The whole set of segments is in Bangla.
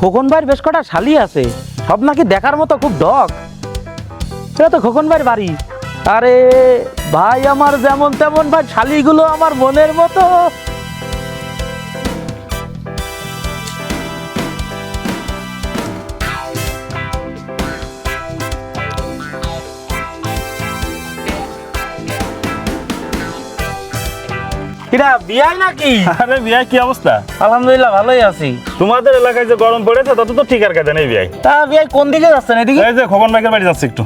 খোকন ভাইয়ের বেশ কটা শালি আছে। সব নাকি দেখার মতো খুব ডক। এটা তো খোকন ভাইয়ের বাড়ি। আরে, ভাই, আমার যেমন তেমন ভাই, শালিগুলো আমার মনের মতো। কিরা বিয়াই নাকি? আরে বিয়াই কি অবস্থা? আলহামদুলিল্লাহ ভালোই আছি। তোমাদের এলাকায় যে গরম পড়েছে তত তো ঠিক আর কাজে নেই বিয়াই তা বিয়াই কোন দিকে যাচ্ছেন এদিকে? এই যে খোকন ভাইয়ের বাড়ি যাচ্ছে একটু।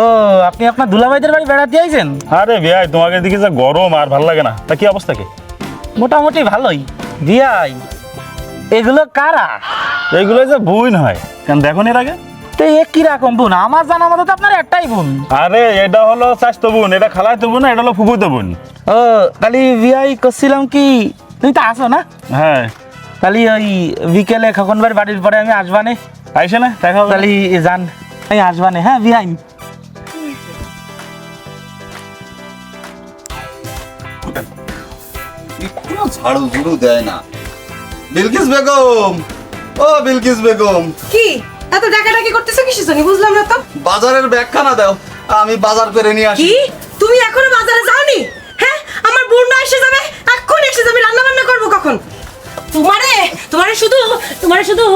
ও আপনি আপনার দুলাভাইদের বাড়ি বেড়াতে আইছেন? আরে বিয়াই তোমাকে দিকে যে গরম আর ভালো লাগে না। তা কি অবস্থা কি? মোটামুটি ভালোই। বিয়াই এগুলো কারা? এইগুলো যে বুইন হয়। কেন দেখো এর আগে? তো এ কীরকম বোন? আমার জানা মতো তো আপনার একটাই বোন। আরে এটা হলো স্বাস্থ্য বোন এটা খালাই তো বোন এটা হলো ফুকুতো বোন। ও কালি বিয়াই করছিলাম কি? তুমি তো আসো না? হ্যাঁ। কালি ওই বিকেলে খখন বাড়ির পরে আমি আসবানে আইসে না? দেখা কালি যান। আমি আসবানে হ্যাঁ বিয়াই। একটু ঝাড়ু ঝুড়ু দেয় না। বিলকিস বেগম! ও বিলকিস বেগম! কি? এত ডাকাডাকি করতেছো কিসের জন্য? বুঝলাম না তো। বাজারের ব্যাগখানা দাও। আমি বাজার করে নিয়ে আসি। কি? তুমি এখনও বাজারে যাওনি? হ্যাঁ আমার বোন এসে যাবে? এখন এসে যাবে রান্না বান্না করব কখন? তোমারে তোমারে শুধু তোমারে শুধু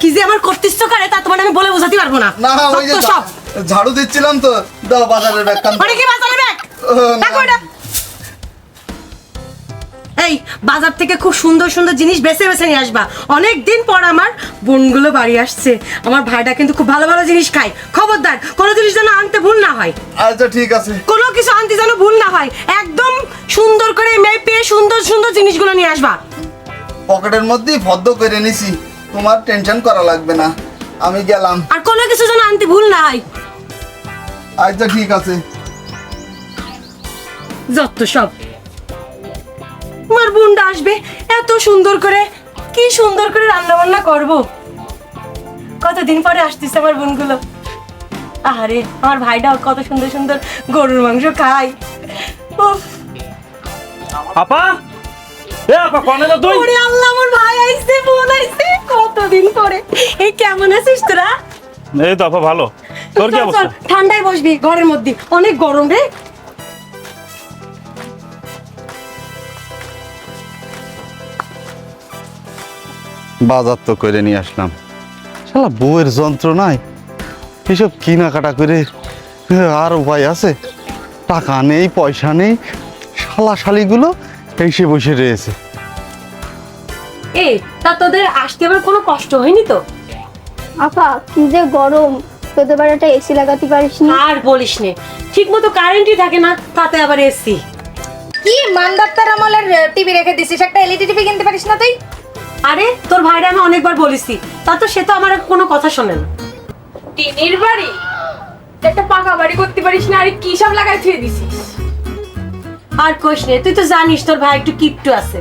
কি যে আমার কর্তৃত্ব করে তা তোমার আমি বলে বোঝাতে পারব না। না ওই যে সব। ঝাড়ু দিচ্ছিলাম তো দাও বাজারের ব্যাগ আরে কি বাজারে ব্যাগ। দেখো এটা এই বাজার থেকে খুব সুন্দর সুন্দর জিনিস বেছে বেছে নিয়ে আসবা। অনেক দিন পর আমার বোনগুলো বাড়ি আসছে। আমার ভাইটা কিন্তু খুব ভালো ভালো জিনিস খায়। খবরদার কোনো জিনিস যেন আনতে ভুল না হয়। আচ্ছা ঠিক আছে। কোনো কিছু আনতে যেন ভুল না হয়। একদম সুন্দর করে মেপে সুন্দর সুন্দর জিনিসগুলো নিয়ে আসবা। পকেটের মধ্যেই ফদ্দ করে নিছি। তোমার টেনশন করা লাগবে না। আমি গেলাম। আর কোনো কিছু যেন আনতে ভুল না হয়। আচ্ছা ঠিক আছে। যত সব। আমার বোনটা আসবে? এত সুন্দর করে। কি সুন্দর করে রান্না বান্না করব? কতদিন পরে আসতেছে আমার বোনগুলো? আরে আমার ভাইটাও কত সুন্দর সুন্দর গরুর মাংস খায়। উফ, আপা! এ আপা কনে তুই? ওরে আল্লাহ আমার ভাই আইছে বোন আইছে। কতদিন পরে? এই কেমন আছিস তোরা? এই তো আপা ভালো। তোর কি অবস্থা? ঠান্ডায় বসবি ঘরের মধ্যে। অনেক গরম রে। বাজার তো করে নিয়ে আসলাম। শালা বউয়ের যন্ত্রণায় এসব কেনাকাটা করে আর উপায় আছে? টাকা নেই পয়সা নেই শালা শালিগুলো এসে বসে রয়েছে। এ তা তোদের আসতে আবার কোনো কষ্ট হয়নি তো? আপা কি যে গরম। তোদের বাড়িটা এসি লাগাতে পারিস না? আর বলিস নে ঠিক মতো কারেন্টই থাকে না তাতে আবার এসি কি মানদত্তার আমলের টিভি রেখে দিছিস? একটা এলইডি টিভি কিনতে পারিস না তুই? আরে তোর ভাইরা আমি অনেকবার বলেছি। তা তো সে তো আমার কোনো কথা শোনে না। টিনির বাড়ি? একটা পাকা বাড়ি করতে পারিস না আরে কি সব লাগাই থুয়ে দিছিস? আর কোষ নে তুই তো জানিস তোর ভাই একটু কিপটু আছে।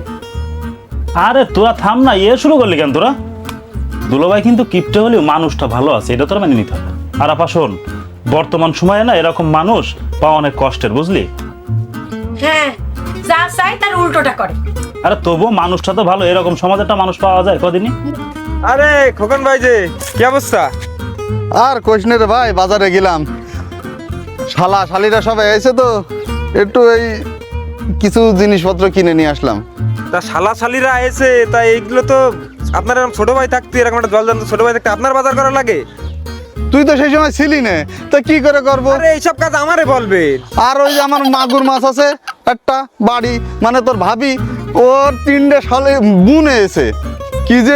আরে তোরা থাম না ইয়ে শুরু করলি কেন তোরা? দুলোভাই কিন্তু কিপটে হলেও মানুষটা ভালো আছে এটা তোরা মেনে নিতে হবে। আর আপা শোন বর্তমান সময়ে না এরকম মানুষ পাওয়া অনেক কষ্টের বুঝলি? হ্যাঁ যা চাই তার উল্টোটা করে। আরে তবুও মানুষটা তো ভালো এরকম সমাজে একটা মানুষ পাওয়া যায় কদিনই? আরে খোকন ভাই যে কি অবস্থা? আর কোশনে রে ভাই বাজারে গেলাম। শালা শালিরা সবাই এসে তো একটু এই কিছু জিনিসপত্র কিনে নিয়ে আসলাম। তা শালা শালিরা এসে তা এইগুলো তো আপনার এরকম ছোট ভাই থাকতে এরকম একটা জল জানতো ছোট ভাই থাকতে আপনার বাজার করা লাগে? তুই তো সেই সময় ছিলি না তা কি করে করব? আরে এইসব কাজ আমারে বলবে। আর ওই যে আমার মাগুর মাছ আছে একটা বাড়ি মানে তোর ভাবি ওর তিনটে সালে বুনে এসে কি যে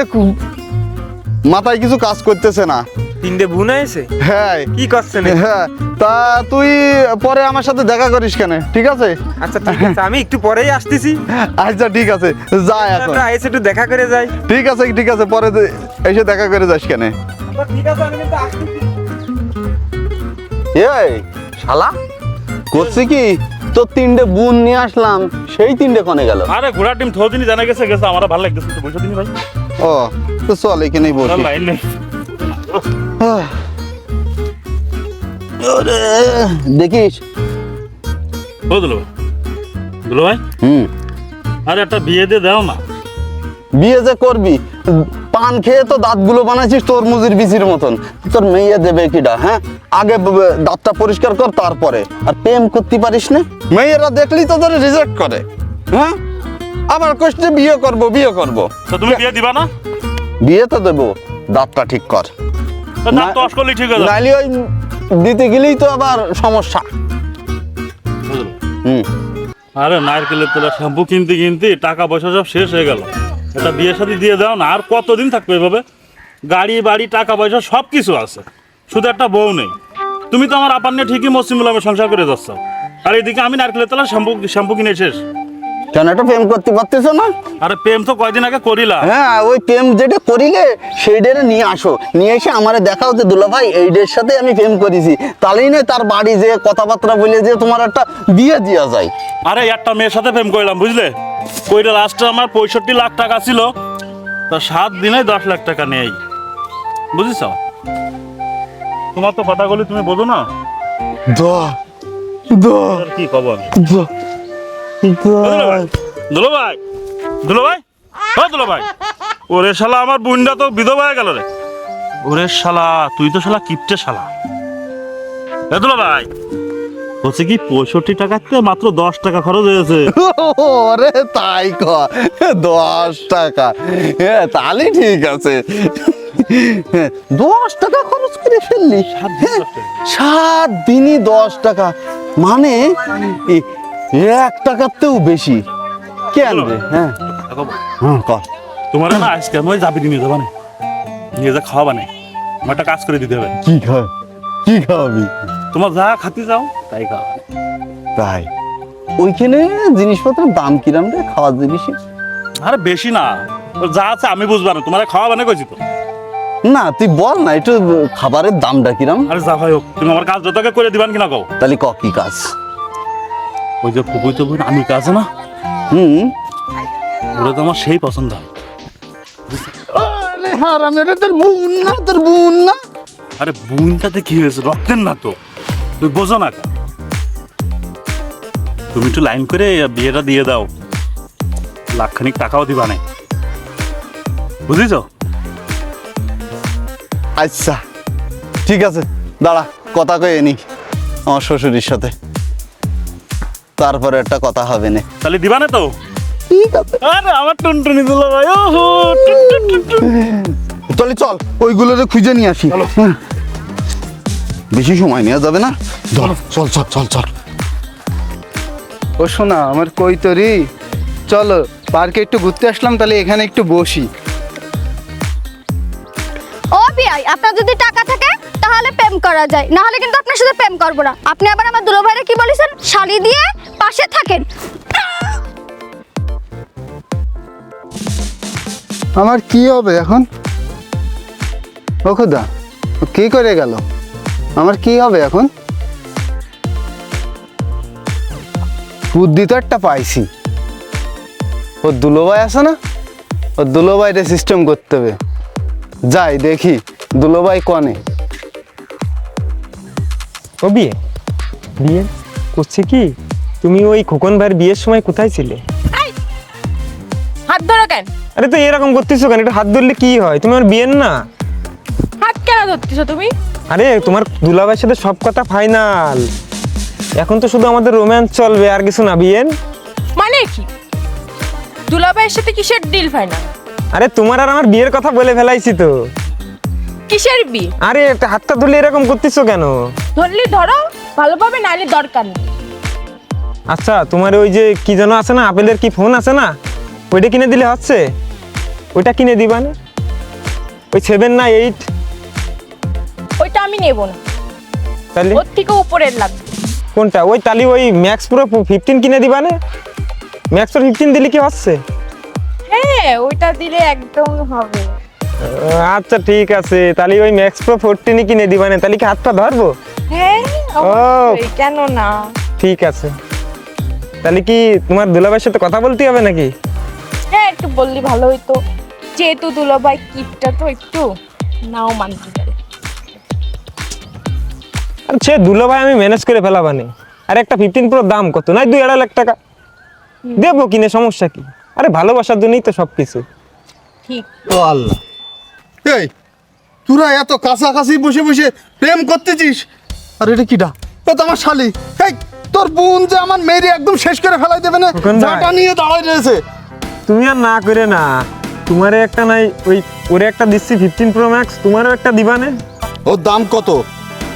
মাথায় কিছু কাজ করতেছে না। তিনটে বুনা এসে? হ্যাঁ। কি করছেন হ্যাঁ তা তুই পরে আমার সাথে দেখা করিস কেন ঠিক আছে? আচ্ছা ঠিক আছে আমি একটু পরেই আসতেছি। আচ্ছা ঠিক আছে যা এখন। আমরা এসে একটু দেখা করে যাই। ঠিক আছে ঠিক আছে পরে এসে দেখা করে যাস কেন। ঠিক আছে আমি কিন্তু আসতেছি। এই শালা করছি কি? তোর তিনটে বুন নিয়ে আসলাম সেই তিনটে কনে গেল। আরে ঘোড়া টিম থো দিনই জানা গেছে গেছে আমার ভালো লাগতেছে তো বসে দিনই ভাই। ও তো চল এখানেই বসি। লাইন নেই দেখিস? ও দুলো ভাই। দুলো ভাই? হুম। আরে একটা বিয়ে দিয়ে দাও না। বিয়ে যে করবি? পান খেয়ে তো দাঁতগুলো বানাইছিস তরমুজের বিচির মতন। তোর মেয়ে দেবে কিডা হ্যাঁ? আগে দাঁতটা পরিষ্কার কর তারপরে। আর প্রেম করতে পারিস না? মেয়েরা দেখলি তো তোর রিজেক্ট করে হ্যাঁ? আবার কোষ্ঠে বিয়ে করব বিয়ে করব। তো তুমি বিয়ে দিবা না? বিয়ে তো দেবো দাঁতটা ঠিক কর। দাঁত ঠিক আছে নাইলে ওই দিতে গেলেই তো আবার সমস্যা। হুম। আরে নারকেলের তেলের শ্যাম্পু কিনতে কিনতে টাকা পয়সা সব শেষ হয়ে গেল। এটা বিয়ে সাথে দিয়ে দাও না, আর কতদিন থাকবে এভাবে? গাড়ি, বাড়ি, টাকা পয়সা সব কিছু আছে। শুধু একটা বউ নেই। তুমি তো আমার আপার নিয়ে ঠিকই মসিমুলামে সংসার করে যাচ্ছ। আর এদিকে আমি নারকেলের তলা শ্যাম্পু শ্যাম্পু কিনে শেষ কেন একটা প্রেম করতে পারতেছ না? আরে প্রেম তো কয়দিন আগে করিলা। হ্যাঁ ওই প্রেম যেটা করিলে সেইটারে নিয়ে আসো। নিয়ে এসে আমারে দেখাও যে দুলা ভাই এইটার সাথে আমি প্রেম করেছি। তাহলেই নয় তার বাড়ি যে কথাবার্তা বলে যে তোমার একটা বিয়ে দেওয়া যায়। আরে একটা মেয়ের সাথে প্রেম করলাম বুঝলে? কইটা লাস্টে আমার পঁয়ষট্টি লাখ টাকা ছিল। তা সাত দিনে দশ লাখ টাকা নেই। বুঝেছ তোমার তো কথাগুলি তুমি বোঝো না? দা দা। আর কি খবর? দা। দুলো ভাই দুলো ভাই দুলো দুলো ভাই ওরে শালা আমার বোনটা তো বিধবা হয়ে গেল রে। ওরে শালা তুই তো শালা কিপটে শালা। এ দুলো ভাই হচ্ছে কি পঁয়ষট্টি টাকাতে মাত্র দশ টাকা খরচ হয়েছে। ওরে তাই কর দশ টাকা। হ্যাঁ তাহলে ঠিক আছে। হ্যাঁ, দশ টাকা খরচ করে ফেললি? হ্যাঁ, সাত দিনই দশ টাকা। মানে এক টাকাতেও বেশি। কেন রে? হ্যাঁ। হ্যাঁ কর তোমার না আজকে আমি যাবি নিয়ে যাবা না। নিয়ে যা খাওয়াবা না। আমার একটা কাজ করে দিতে হবে। কি খা কি খাওয়াবি? তোমার যা খাতে যাও তাই খাওয়া। তাই? ওইখানে জিনিসপত্রের দাম কিরাম রে? খাওয়ার জিনিসের আরে বেশি না। যা আছে আমি বুঝবা না। তোমার খাওয়াবা না কইছি তো। না তুই বল না একটু খাবারের দামটা কিরাম? আরে যা ভাই হোক তুমি আমার কাজ যতকে করে দিবান কিনা কও। তাহলে ক কি কাজ? ওই যে ফুপুই তো বোন আমি কাজ না? হুম। ওরা তো আমার সেই পছন্দ হয়। আরে হারাম এটা তোর বোন না তোর বোন না। আরে বোনটাতে কি হয়েছে? রক্তের না তো। তুই বোঝো না। তুমি একটু লাইন করে বিয়েটা দিয়ে দাও। লাখখানিক টাকাও দিবা না। বুঝেছ? আচ্ছা ঠিক আছে। দাঁড়া কথা কয়ে নি আমার শ্বশুরের সাথে। তারপরে একটা কথা হবে না। তাহলে দিবা না তো? আরে আমার টুনটুনি দিল ভাই ওহো। তাহলে চল ওইগুলোরে খুঁজে নিয়ে আসি। হ্যাঁ। বেশি সময় নেওয়া যাবে না? চল চল চল চল চল। ও শোনা আমার কই তরি? চলো পার্কে একটু ঘুরতে আসলাম তাহলে এখানে একটু বসি। ও বিয়াই আপনার যদি টাকা থাকে তাহলে প্রেম করা যায়। না হলে কিন্তু আপনার সাথে প্রেম করব না। আপনি আবার আমার দুলো ভাইরে কি বলেছেন? শাড়ি দিয়ে পাশে থাকেন। আমার কি হবে এখন? ও খুদা কি করে গেল? আমার কি হবে এখন? বুদ্ধি তো একটা পাইছি। ও দুলোভাই আছে না? ও দুলোভাইরে সিস্টেম করতে হবে। যাই দেখি, দুলোভাই কনে। ও বিয়ে বিয়ে করছে কি? তুমি ওই খোকন ভাইয়ের বিয়ের সময় কোথায় ছিলে? হাত ধরো কেন? আরে তো এরকম করতেছো কেন? একটু হাত ধরলে কি হয়? তুমি আমার বিয়ের না? হাত কেন ধরতেছো তুমি? আরে তোমার দুলাভাইয়ের সাথে সব কথা ফাইনাল। এখন তো শুধু আমাদের রোম্যান্স চলবে আর কিছু না বিয়ের? মানে কি? দুলাভাইয়ের সাথে কিসের ডিল ফাইনাল আরে তোমার আর আমার বিয়ের কথা বলে ফেলাইছি তো। কিসের বিয়ে আরে একটা হাতটা ধরলে এরকম করতেছো কেন? ধরলি ধরো ভালোভাবে নাইলে দরকার নেই। আচ্ছা তোমার ওই যে কি যেন আছে না আপেলের কি ফোন আছে না? ওইটা কিনে দিলে হচ্ছে? ওইটা কিনে দিবা না? ওই সেভেন না এইট ওইটা আমি নেব না। তাহলে? ওর থেকে উপরের লাগবে কোনটা? ওই তালি ওই ম্যাক্স প্রো ফিফটিন কিনে দিবা না? ম্যাক্স প্রো ফিফটিন দিলে কি হচ্ছে? হ্যাঁ ওইটা দিলে একদম হবে। আচ্ছা ঠিক আছে। তাহলে ওই ম্যাক্স প্রো ফোরটিনই কিনে দিবা না তাহলে কি হাত পা ধরবো? হ্যাঁ অবশ্যই, কেন না? ঠিক আছে। তাহলে কি তোমার দুলাভাইয়ের সাথে কথা বলতে হবে নাকি? হ্যাঁ একটু বললি ভালো হইতো। যেহেতু দুলাভাই কিপটা তো একটু নাও মানতে পারে। আর সে দুলাভাই আমি ম্যানেজ করে ফেলাবানি আর একটা ফিফটিন প্রো দাম কত? নাই দুই আড়াই লাখ টাকা। দেবো কিনে সমস্যা কি? আরে ভালোবাসার জন্যই তো সব কিছু ঠিক। ও আল্লাহ। এই তোরা এত কাছাকাছি বসে বসে প্রেম করতেছিস? আর এটা এ তো আমার শালি। এই তোর বোন যে আমার মেয়েরে একদম শেষ করে ফেলাই দেবে না খোকন ভাই। নিয়ে দাঁড়াই রয়েছে। তুমি আর না করে না তোমারে একটা নাই ওই ওরে একটা দিচ্ছি ফিফটিন প্রো ম্যাক্স তোমারও একটা দিবানে ওর দাম কত?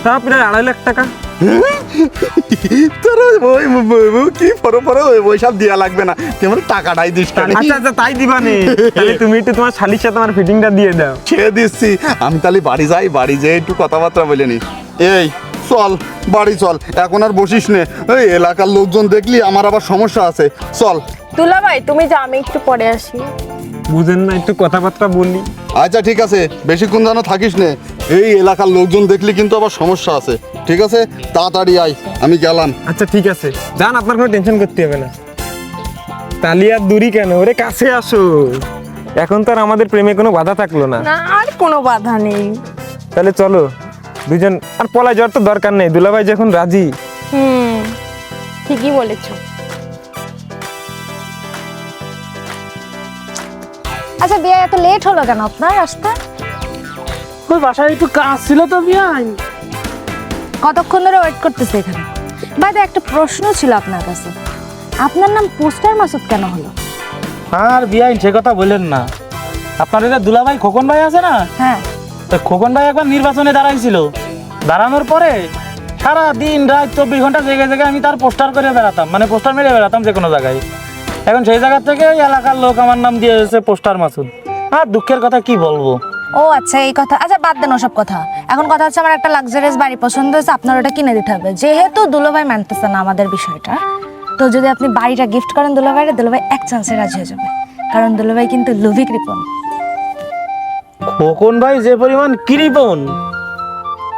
তা প্রায় আড়াই লাখ টাকা। তোর ওই ওই- ওই কি পরে পরে ওইসব দেওয়া লাগবে না। তুই টাকাটাই দিস আচ্ছা আচ্ছা তাই দিবানে তাহলে তুমি একটু তোমার শালির সাথে আমার ফিটিংটা দিয়ে দাও। দিচ্ছি। আমি তাহলে বাড়ি যাই বাড়ি যেয়ে একটু কথাবার্তা বলে নি। এই চল বাড়ি চল এখন আর বসিস নে। এই এলাকার লোকজন দেখলি আমার আবার সমস্যা আছে। চল। দুলাভাই তুমি যা আমি একটু পরে আসি। বুঝেন না একটু কথাবার্তা বললি আচ্ছা ঠিক আছে। বেশিক্ষণ যেন থাকিস নে। এই এলাকার লোকজন দেখলি কিন্তু আবার সমস্যা আছে। ঠিক আছে? তাড়াতাড়ি আয় আমি গেলাম। আচ্ছা ঠিক আছে। যান আপনার কোনো টেনশন করতে হবে না। তালি আর দূরি কেন? ওরে কাছে আসো। এখন তো আর আমাদের প্রেমে কোনো বাধা থাকল না। না আর কোনো বাধা নেই। তাহলে চলো দুজন আর পলায় যাওয়ার তো দরকার নেই। দুলাভাই যখন রাজি হুম ঠিকই বলেছ। আচ্ছা বিয়া এত লেট হলো কেন? আপনার আসতে? ওই বাসায় একটু কাজ ছিল তো বিয়াই কতক্ষণ ধরে ওয়েট করতেছে এখানে? বাইরে একটা প্রশ্ন ছিল আপনার কাছে। আপনার নাম পোস্টার মাসুদ কেন হলো? আর বিয়াই সে কথা বললেন না। আপনার এটা দুলাভাই খোকন ভাই আছে না? হ্যাঁ। তো খোকন ভাই একবার নির্বাচনে দাঁড়াইছিল। দাঁড়ানোর পরে সারা দিন রাত চব্বিশ ঘণ্টা জায়গায় জায়গায় আমি তার পোস্টার করে বেড়াতাম মানে পোস্টার মেরে বেড়াতাম যে কোনো জায়গায়। এখন সেই জায়গা থেকে ওই এলাকার লোক আমার নাম দিয়ে এসেছে পোস্টার মাসুদ। আর দুঃখের কথা কি বলব? ও আচ্ছা এই কথা। আচ্ছা বাদ দেন ওসব কথা। এখন কথা হচ্ছে আমার একটা লাক্সারিয়াস বাড়ি পছন্দ হয়েছে আপনার ওটা কিনে দিতে হবে। যেহেতু দুলোভাই মানতেছে না আমাদের বিষয়টা তো যদি আপনি বাড়িটা গিফট করেন দুলোভাইরে দুলোভাই এক চান্সে রাজি হয়ে যাবে। কারণ দুলোভাই কিন্তু লুভি কৃপন খোকন ভাই যে পরিমাণ কৃপণ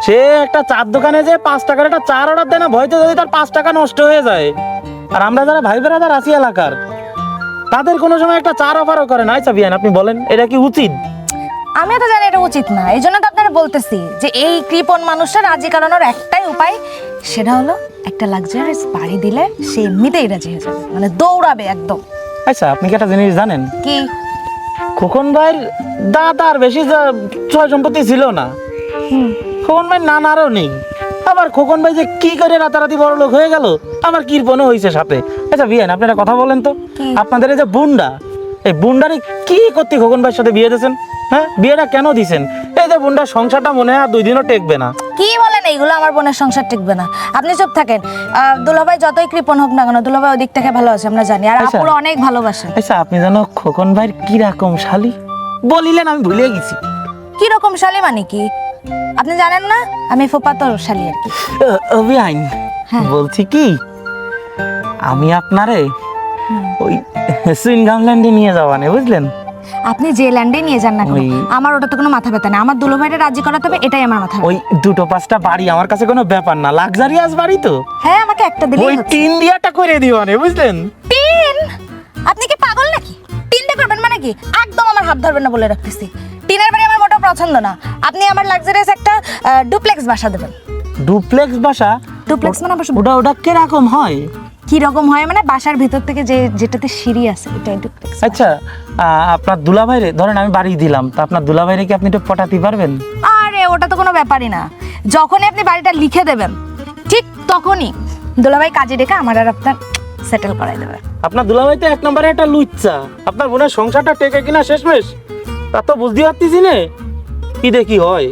সে একটা চার দোকানে যে পাঁচ টাকার একটা চার অর্ডার দেয় না ভয়তে যদি তার পাঁচ টাকা নষ্ট হয়ে যায়। আর আমরা যারা ভাই বেড়াদার আছি এলাকার তাদের কোনো সময় একটা চার অফারও করে না। আচ্ছা বিয়ান আপনি বলেন এটা কি উচিত? আমি তো জানি এটা উচিত না। এই জন্য তো আপনারা বলতেছি যে এই কৃপণ মানুষটা রাজি করানোর একটাই উপায় সেটা হলো একটা লাক্সারিয়াস বাড়ি দিলে সে এমনিতেই রাজি হয়ে যাবে। মানে দৌড়াবে একদম। আচ্ছা আপনি কি একটা জিনিস জানেন? কি? খোকন ভাইয়ের দাদা আর বেশি ছয় সম্পত্তি ছিল না। খোকন ভাই নানারও নেই। আবার খোকন ভাই যে কি করে রাতারাতি বড় লোক হয়ে গেল? আমার কৃপণও হয়েছে সাথে? আচ্ছা বিয়ান আপনি একটা কথা বলেন তো। আপনাদের এই যে বুন্ডা এই বুন্ডারে কি করতে খোকন ভাইয়ের সাথে বিয়ে দিয়েছেন? হ্যাঁ বিয়েটা কেন দিছেন? এই যে বুন্ডার সংসারটা মনে হয় আর দুই দিনও টেকবে না। কি বলেন এইগুলো? আমার বোনের সংসার টিকবে না। আপনি চুপ থাকেন। দুলাভাই যতই কৃপণ হোক না কেন দুলাভাই ওদিক থেকে ভালো আছে আমরা জানি। আর আচ্ছা। আপুরা অনেক ভালোবাসে। আচ্ছা আপনি জানো খোকন ভাইয়ের কীরকম শালি? বলিলেন আমি ভুলে গেছি। কি রকম শালি মানে কি? আপনি জানেন না? আমি ফুপাতর শালি আর কি। অভিয়াইন হ্যাঁ। বলছি কি? আমি আপনারে ওই সুইনগাম ল্যান্ডে নিয়ে যাওয়ানে বুঝলেন? আপনি যে ল্যান্ডে নিয়ে যান না আমার ওটাতে কোনো মাথা ব্যথা নেই। আমার দুলোভাইটা রাজি করাতে হবে এটাই আমার মাথা ওই দুটো পাঁচটা বাড়ি আমার কাছে কোনো ব্যাপার না লাক্সারিয়াস বাড়ি তো। হ্যাঁ আমাকে একটা দিলেই ওই তিন দিয়াটা করে দিওয়ানে বুঝলেন? টিন আপনি কি পাগল নাকি? টিনটা করবেন মানে কি? একদম আমার হাত ধরবেন না বলে রাখতেছি। টিনের বাড়ি আমার মোটেও পছন্দ না। আপনি আমার লাক্সারিয়াস একটা ডুপ্লেক্স বাসা দেবেন। ডুপ্লেক্স বাসা? ডুপ্লেক্স মানে অবশ্য ওটা ওটা কীরকম হয়? কি রকম হয় মানে বাসার ভিতর থেকে যে যেটাতে সিঁড়ি আছে এটা ডুপ্লেক্স আচ্ছা আপনার দুলাভাইরে ধরেন আমি বাড়ি দিলাম তা আপনার দুলাভাইরে কি আপনি একটু পটাতে পারবেন? আরে ওটা তো কোনো ব্যাপারই না। যখনই আপনি বাড়িটা লিখে দেবেন ঠিক তখনই দুলাভাই কাজে ডেকে আমার আর আপনার সেটেল করাই দেবে। আপনার দুলাভাই তো এক নম্বরে একটা লুচ্চা। আপনার বোনের সংসারটা টেকে কিনা শেষমেশ? তা তো বুঝতে পারতেছি নে। কি দেখি হয়?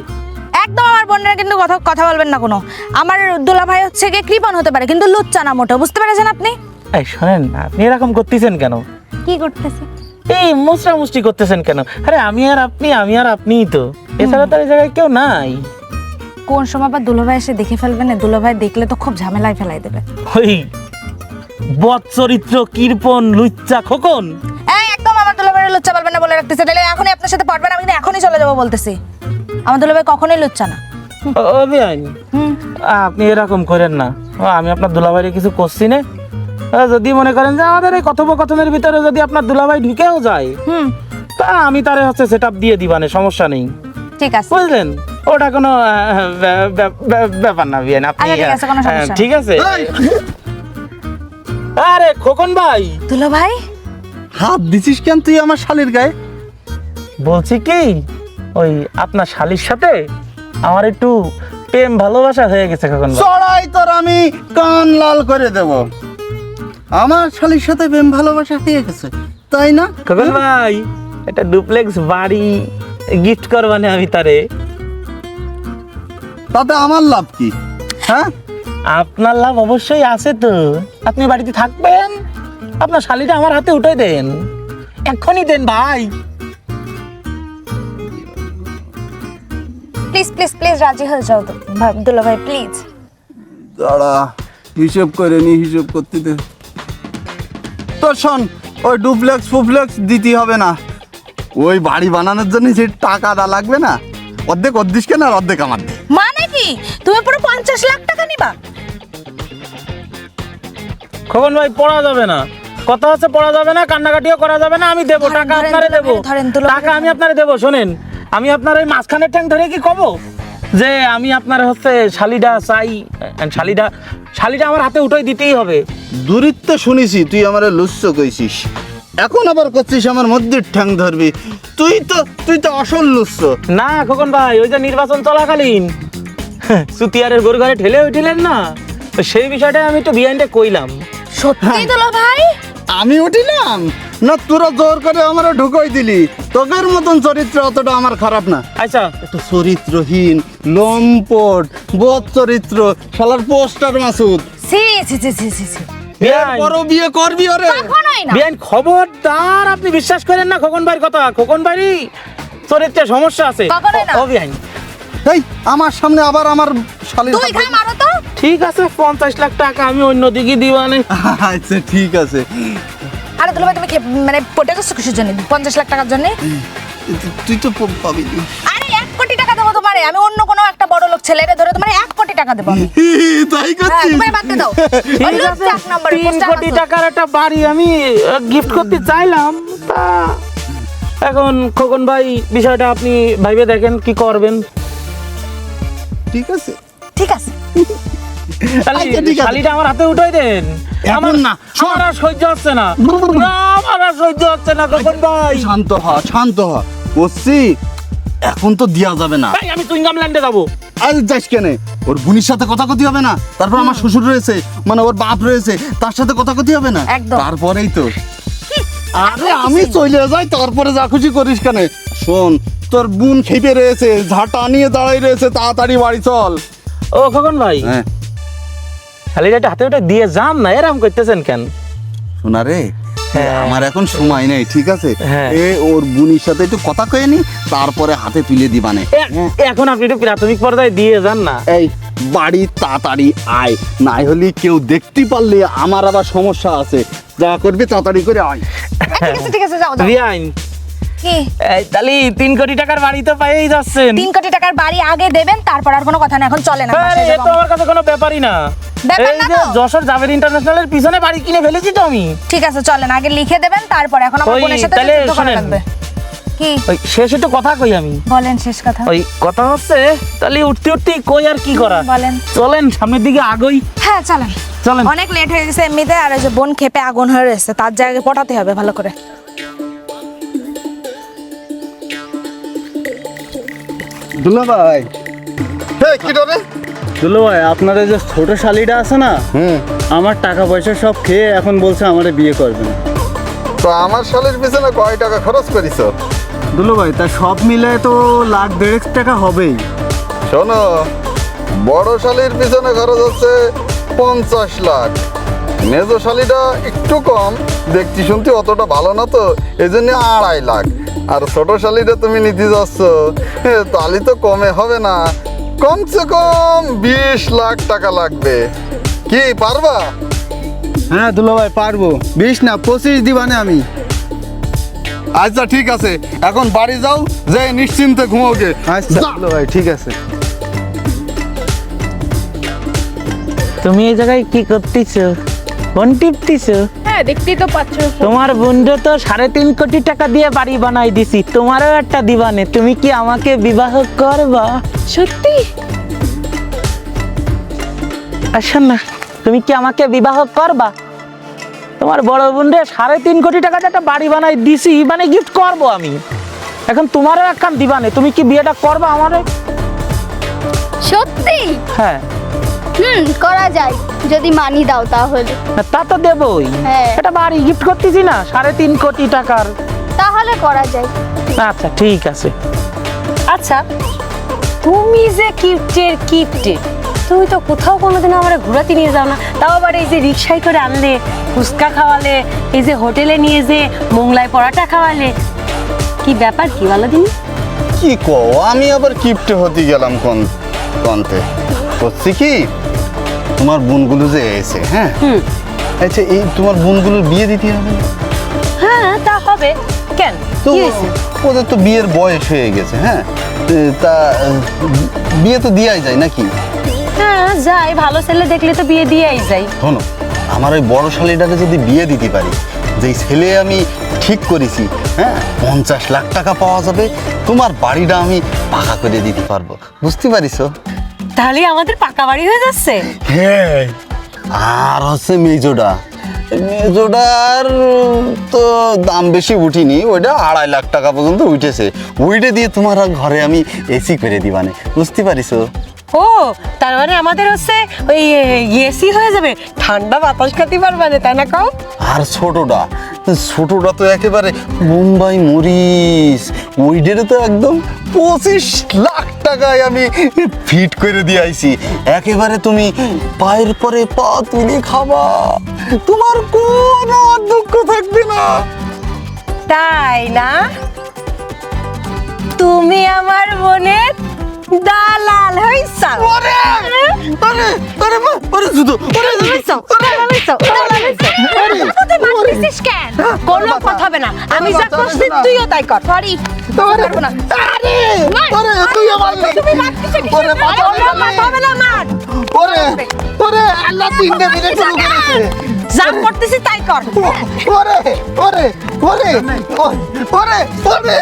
একদম আমার বোনের কিন্তু কথা কথা বলবেন না কোনো। আমার দুলা ভাই হচ্ছে গিয়ে কৃপণ হতে পারে কিন্তু লুচ্চা না মোটা বুঝতে পেরেছেন আপনি? এই শোনেন না, আপনি এরকম করতেছেন কেন? কি করতেছে? এই মুসরা মুষ্টি করতেছেন কেন? আরে আমি আর আপনি আমি আর আপনিই তো। এছাড়া তো এই জায়গায় কেউ নাই। কোন সময় বা দুলাভাই এসে দেখে ফেলবে না? দুলাভাই দেখলে তো খুব ঝামেলায় ফেলাই দেবে। ওই বদ চরিত্র কৃপন লুচ্চা খোকন। এই একদম আমার দুলাভাইয়ের লুচ্চা বলবেন না বলে রাখতেছে। তাহলে এখনই আপনার সাথে পারবেন আমি কিন্তু এখনই চলে যাব বলতেছি। আমার দুলাভাই কখনোই লুচ্চা না। ও- আপনি এরকম করেন না। ও, আমি আপনার দুলাভাইয়ের কিছু করছি না। যদি মনে করেন যে আমাদের এই কথোপকথনের ভিতরে যদি আপনার দুলাভাই ঢুকেও যায় হুম। তা আমি তারে হচ্ছে সেট দিয়ে দিবানে সমস্যা নেই। ঠিক আছে। বুঝলেন? ওটা কোনো ব্যা- ব্যা- ব্যা- ব্যাপার না বিয়েন আপনি আচ্ছা, ঠিক আছে, কোনো সমস্যা ঠিক আছে? আরে খোকন ভাই! দুলাভাই? হাত দিছিস কেন তুই আমার শালির গায়ে? বলছি কি? ওই আপনার শালির সাথে? আমার একটু প্রেম ভালোবাসা হয়ে গেছে খোকন ভাই চড়াই তোর আমি কান লাল করে দেব। আমার শালির সাথে প্রেম ভালোবাসা হয়ে গেছে তাই না? খোকন ভাই এটা ডুপ্লেক্স বাড়ি গিফট করবানে আমি তারে। তাতে আমার লাভ কি? হ্যাঁ? আপনার লাভ অবশ্যই আছে তো। আপনি বাড়িতে থাকবেন আপনার শালিটা আমার হাতে উঠে দেন। এক্ষুনি দেন ভাই। প্লিজ প্লিজ প্লিজ রাজি হয়ে যাও তো। ভাই- দুলাভাই প্লিজ দাঁড়া হিসেব করে নি হিসেব করতে দে। তোর শোন ওই ডুপ্লেক্স ফুপ্লেক্স দিতে হবে না। ওই বাড়ি বানানোর জন্য যে টাকাটা লাগবে না। অর্ধেক অর্ধেক কেন আর অর্ধেক আমার দে। মানে কি? তুমি পুরো পঞ্চাশ লাখ টাকা নিবা? খোকন ভাই পড়া যাবে না। কথা হচ্ছে পড়া যাবে না কান্নাকাটিও করা যাবে না আমি দেবো। টাকা আপনারে দেবো। টাকা আমি আপনারে দেবো শোনেন। আমি আপনার ওই মাঝখানের ট্যাঙ্ক ধরে কি কব? যে আমি আপনার হচ্ছে শালিটা চাই শালিটা শালিটা আমার হাতে উঠাই দিতেই হবে। দূরিত্ব শুনেছি তুই আমার লুচ্ছ কইছিস। এখন আবার করছিস আমার মধ্যে ঠ্যাং ধরবি। তুই তো তুই তো আসল লুচ্ছ। না খোকন ভাই ওই যে নির্বাচন চলাকালীন সুতিয়ারের গরু ঘরে ঠেলে উঠিলেন না? তো সেই বিষয়টা আমি একটু বিহাইন্ডে কইলাম। সত্যি দুলাভাই আমি উঠিলাম? না তোরা জোর করে আমার ঢুকোই দিলি। তোদের মতন চরিত্র অতটা আমার খারাপ না। আচ্ছা। একটু চরিত্রহীন লম্পট বোধ চরিত্র শালার পোস্টার মাসুদ। সি সি সি সি সি সি বিয়াই বিয়ে করবি ওরে? কখনোই না। খবরদার আপনি বিশ্বাস করেন না খোকন ভাইয়ের কথা? খোকন ভাইরই চরিত্রে সমস্যা আছে। কখনোই না। ও এই আমার সামনে আবার আমার শালীর তুই খাই মারো তো। ঠিক আছে পঞ্চাশ লাখ টাকা আমি অন্যদিকে দিবানে। আচ্ছা ঠিক আছে। আরে দুলাভাই তুমি খে- মানে পটে গেছো কিসের জন্য? পঞ্চাশ লাখ টাকার জন্য? তুই তো প- পাবি আরে এক কোটি টাকা দেবো তোমারে। আমি অন্য কোনো একটা বড় লোক ছেলেরে ধরে তোমার এক কোটি টাকা দেবো আমি। তাই হ্যাঁ করছিস? তোমার বাদ দিয়ে দাও। ঠিক আছে এক নম্বরে, তিন কোটি টাকার একটা বাড়ি আমি গিফট করতে চাইলাম। তা এখন খোকন ভাই বিষয়টা আপনি ভাইবে দেখেন কি করবেন? ঠিক আছে। ঠিক আছে। শালিটা আমার হাতে উঠাই দেন। আমার না, আমার আর সহ্য হচ্ছে না। আমার আর সহ্য হচ্ছে না খোকন ভাই। শান্ত হ শান্ত হ। এখন তো যাবে না। ভাই আমি যাব। আজ যাস কেনে? ওর বোনির সাথে কথা কথি হবে না? তারপর আমার শ্বশুর রয়েছে মানে ওর বাপ রয়েছে তার সাথে কথা কথি হবে না? একদম। তারপরেই তো। আরে আমি চলে যাই তারপরে যা খুশি করিস কেন। শোন তোর বোন খেপে রয়েছে ঝাঁটা নিয়ে দাঁড়াই রয়েছে তাড়াতাড়ি বাড়ি চল। ও খোকন ভাই। হ্যাঁ। একটা হাতে উঠে দিয়ে যান না এরকম করতেছেন কেন? শোনা রে হ্যাঁ। আমার এখন সময় নেই ঠিক আছে? হ্যাঁ। এ ওর বুনির সাথে একটু কথা কয়ে নি তারপরে হাতে তুলে দিবানে। এ- এখন আপনি একটু প্রাথমিক পর্যায়ে দিয়ে যান না। এই বাড়ি তাড়াতাড়ি আয় নাই হলে কেউ দেখতে পারলে আমার আবার সমস্যা আছে। যা করবি তাড়াতাড়ি করে আয়। ঠিক আছে ঠিক আছে যাও তাহলে তিন কোটি টাকার বাড়ি তো পাইয়েই যাচ্ছেন। তিন কোটি টাকার বাড়ি আগে দেবেন তারপর আর কোনো কথা না এখন চলে না এ তো আমার কাছে কোনো ব্যাপারই না। এই যে যশোর জাভেদ ইন্টারন্যাশনালের পিছনে বাড়ি কিনে ফেলেছি তো আমি। ঠিক আছে চলেন আগে লিখে দেবেন তারপর এখন আমার বোনের সাথে যুদ্ধ করা লাগবে। কি? ওই শেষ একটু কথা কই আমি। বলেন শেষ কথা। ওই কথা হচ্ছে তাহলে উঠতে উঠতে কই আর কি করা বলেন। চলেন সামনের দিকে আগই। হ্যাঁ চলেন। চলেন। অনেক লেট হয়ে গেছে এমনিতে আর ওই যে বোন খেপে আগুন হয়ে রয়েছে তার জায়গায় পটাতে হবে ভালো করে। দুলা ভাই। হে কি রে দুলো ভাই আপনার এই যে ছোট শালিটা আছে না হুম। আমার টাকা পয়সা সব খেয়ে এখন বলছে আমারে বিয়ে করবেন। তো আমার শালির পিছনে কয় টাকা খরচ করিস দুলো ভাই তা সব মিলে তো লাখ দেড়েক টাকা হবেই। শোনো বড় শালির পিছনে খরচ হচ্ছে পঞ্চাশ লাখ। মেজো শালিটা একটু কম দেখতে শুনতে অতটা ভালো না তো এই জন্য আড়াই লাখ। আর ছোট শালিটা তুমি নিতে যাচ্ছ। তাহলে তো কমে হবে না। কমসে কম বিশ লাখ টাকা লাগবে। কি পারবা? হ্যাঁ দুলো ভাই পারব। বিশ না পঁচিশ দিবানে আমি। আচ্ছা ঠিক আছে। এখন বাড়ি যাও যে নিশ্চিন্তে ঘুমোগে। আচ্ছা দুলো ভাই ঠিক আছে। তুমি এই জায়গায় কি করতেছো? ফোন টিপতেছো? হ্যাঁ দেখতেই তো পাচ্ছ। তোমার বন্ধু তো সাড়ে তিন কোটি টাকা দিয়ে বাড়ি বানাই দিছি তোমারও একটা দিবানে তুমি কি আমাকে বিবাহ করবা? সত্যি? আসেন না তুমি কি আমাকে বিবাহ করবা? তোমার বড় বোন সাড়ে তিন কোটি টাকা একটা বাড়ি বানাই দিছি মানে গিফট করব আমি। এখন তোমারও এক কান দিবানে তুমি কি বিয়েটা করবা আমারে? সত্যি? হ্যাঁ। হুম করা যায়। যদি মানি দাও তাহলে। তা তো দেবই। হ্যাঁ। এটা বাড়ি গিফট করতেছি না সাড়ে তিন কোটি টাকার। তাহলে করা যায়। আচ্ছা ঠিক আছে। আচ্ছা তুমি যে কিপ্টের কিপ্টে তুমি তো কোথাও কোনোদিন আমার ঘোরাতে নিয়ে যাও না। তাও আবার এই যে রিক্সায় করে আনলে ফুচকা খাওয়ালে এই যে হোটেলে নিয়ে যে মোংলায় পরাটা খাওয়ালে কি ব্যাপার কি বলো দিনি? কি কো আমি আবার কিপটে হতে গেলাম কোন কন্তে? করছি কি? তোমার বোনগুলো যে এসে হ্যাঁ? আচ্ছা এই তোমার বোনগুলোর বিয়ে দিতে হবে? হ্যাঁ তা হবে। কেন? তো ওদের তো বিয়ের বয়স হয়ে গেছে হ্যাঁ? তা বিয়ে তো দেওয়াই যায় নাকি? হ্যাঁ যাই ভালো ছেলে দেখলে তো বিয়ে দিয়েই যাই শোনো আমার ওই বড় শালিটাকে যদি বিয়ে দিতে পারি যেই ছেলে আমি ঠিক করেছি হ্যাঁ পঞ্চাশ লাখ টাকা পাওয়া যাবে তোমার বাড়িটা আমি পাকা করে দিতে পারব। বুঝতে পারিস তাহলে আমাদের পাকা বাড়ি হয়ে যাচ্ছে হ্যাঁ আর হচ্ছে মেজোটা মেজোটার তো দাম বেশি উঠিনি ওইটা আড়াই লাখ টাকা পর্যন্ত উঠেছে ওইটা দিয়ে তোমার ঘরে আমি এসি করে দিবানে বুঝতে পারিস ও তার মানে আমাদের হচ্ছে ওই এসি হয়ে যাবে ঠান্ডা বাতাস খাতে পারবে না তাই না কাউ আর ছোটটা ছোটটা তো একেবারে মুম্বাই মরিস ওইটারে তো একদম পঁচিশ লাখ টাকায় আমি ফিট করে দিয়ে আইছি। একেবারে তুমি পায়ের পরে পা তুলে খাবা। তোমার কোনো দুঃখ থাকবে না। তাই না? তুমি আমার বোনের দালাল হইছা ওরে! ওরে ওরে ওরে জুতো। ওরে! হইছা দালাল হইছা দালাল হইছা তুই মারছিস কেন? কোনো কথা হবে না। আমি যা করছি তুইও তাই কর। সরি তোরে না। আরে ওরে তুই আমার তুমি মারছিস ওরে কথা হবে না মার। ওরে ওরে আল্লাহ তিনটে মিনিট শুরু করেছে। যা করতেছি তাই কর। ওরে ওরে ওরে ওরে ওরে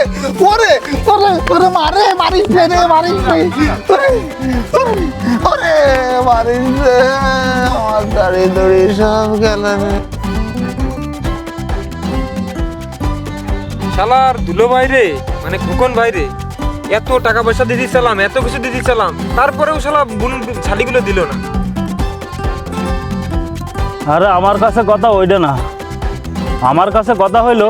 ওরে ওরে ওরে মারে মারিস নে রে মারিস নে। ওরে মারিস আমার দাড়ি দড়ি সব গেল শালার দুলো ভাইরে মানে খোকন ভাইরে এত টাকা পয়সা দিয়ে দিচ্ছিলাম এত কিছু দিয়ে দিচ্ছিলাম তারপরেও শালা বুন শালিগুলো দিল না। আরে আমার কাছে কথা ওইটা না। আমার কাছে কথা হইল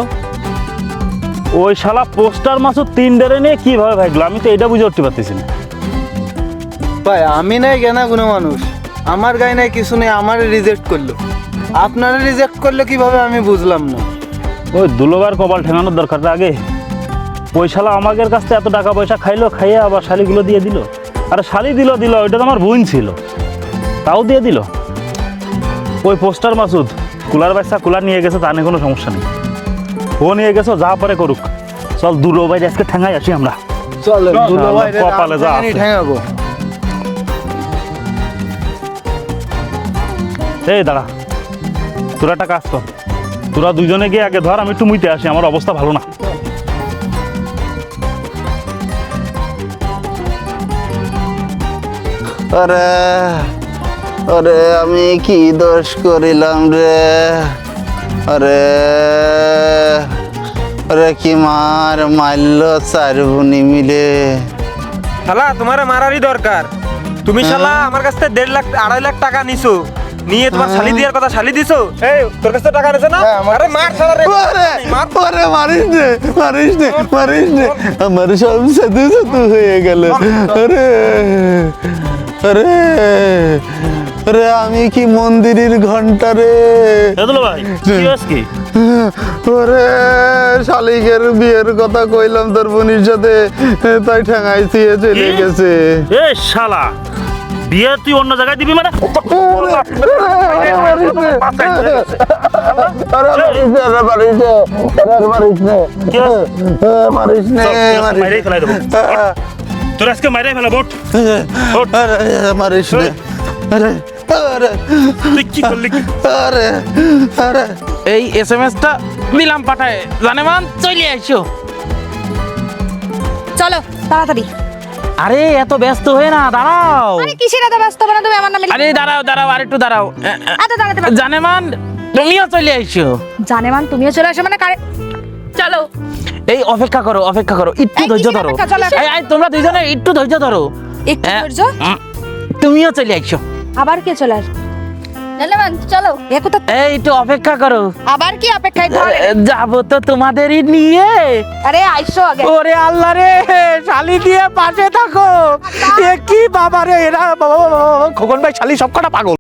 ওই শালা পোস্টার মাসও তিন ডেরে নিয়ে কীভাবে ভাগলো? আমি তো এটা বুঝে উঠতে পারতেছি না। ভাই আমি নাই জ্ঞানা কোনো মানুষ। আমার গায়ে নাই কিছু নেই আমার রিজেক্ট করল। আপনারা রিজেক্ট করল কীভাবে আমি বুঝলাম না। ওই দুলোবার কপাল ঠেঙানোর দরকারটা আগে। ওই শালা আমাদের কাছ থেকে এত টাকা পয়সা খাইলো খাইয়ে আবার শালিগুলো দিয়ে দিল। আর শালি দিল দিল ওইটা তো আমার বোন ছিল। তাও দিয়ে দিল। ওই পোস্টার মাসুদ? কুলার বাচ্চা কুলার নিয়ে গেছে তা নিয়ে কোনো সমস্যা নেই। ও নিয়ে গেছো যা পারে করুক। চল দুলো ভাই আজকে ঠেঙাই আসি আমরা। চল, দুলো ভাই কপালে যা ঠেঙাবো। এই দাঁড়া। তোরা একটা কাজ কর। তোরা দুজনে গিয়ে আগে ধর আমি একটু মুইতে আসি আমার অবস্থা ভালো না। ওরে ওরে আমি কি দোষ করিলাম রে? ওরে ওরে কি মার মারল চার বুনি মিলে? শালা তোমার মারারই দরকার। তুমি শালা আমার কাছ থেকে দেড় লাখ আড়াই লাখ টাকা নিছো। নিয়ে তোমার শালি দেওয়ার কথা শালি দিছো? এই তোর কাছে টাকা নিছে না? আরে মার শালা রে। ওরে ওরে মারিস নে মারিস নে মারিস নে। আমার সব সাধু সাধু হয়ে গেল। আরে আরে। রে আমি কি মন্দিরের ঘণ্টা রে? ভাই কি ওরে শালিকের বিয়ের কথা কইলাম তোর বোনির সাথে। তাই ঠেঙাই চেয়ে চলে গেছে। এ শালা বিয়ে তুই অন্য জায়গায় দিবি মানে? তোর আজকে ফেলা বোট মারিস আরে আরে তুই কি করলি আরে আরে। এই এস এম এসটা দিলাম পাঠায়। জানে মান চলে আইসো। চলো তাড়াতাড়ি। আরে এত ব্যস্ত হয়ে না দাঁড়াও। আরে কিসের এত ব্যস্ত হবে না? তুমি আমার নামে আরে দাঁড়াও দাঁড়াও আর একটু দাঁড়াও। এ, দাঁড়াতে পারো। জানে মান তুমিও চলে আইসো। জানে মান তুমিও চলে আসো মানে কারে চলো। এই অপেক্ষা করো অপেক্ষা করো একটু ধৈর্য ধরো। এই, তোমরা দুইজনে একটু ধৈর্য ধরো। একটু। ধৈর্য? তুমিও চলে আইসো। আবার কে চলে আসবে? চলো। এ কোথা এই একটু অপেক্ষা করো। আবার কি অপেক্ষায়? ধরে। যাব তো তোমাদেরই নিয়ে। আরে আইসো আগে। ওরে আল্লাহ রে শালি দিয়ে পাশে থাকো। এ কি বাবা রে এরা খোকন ভাই শালি সব কটা পাগল।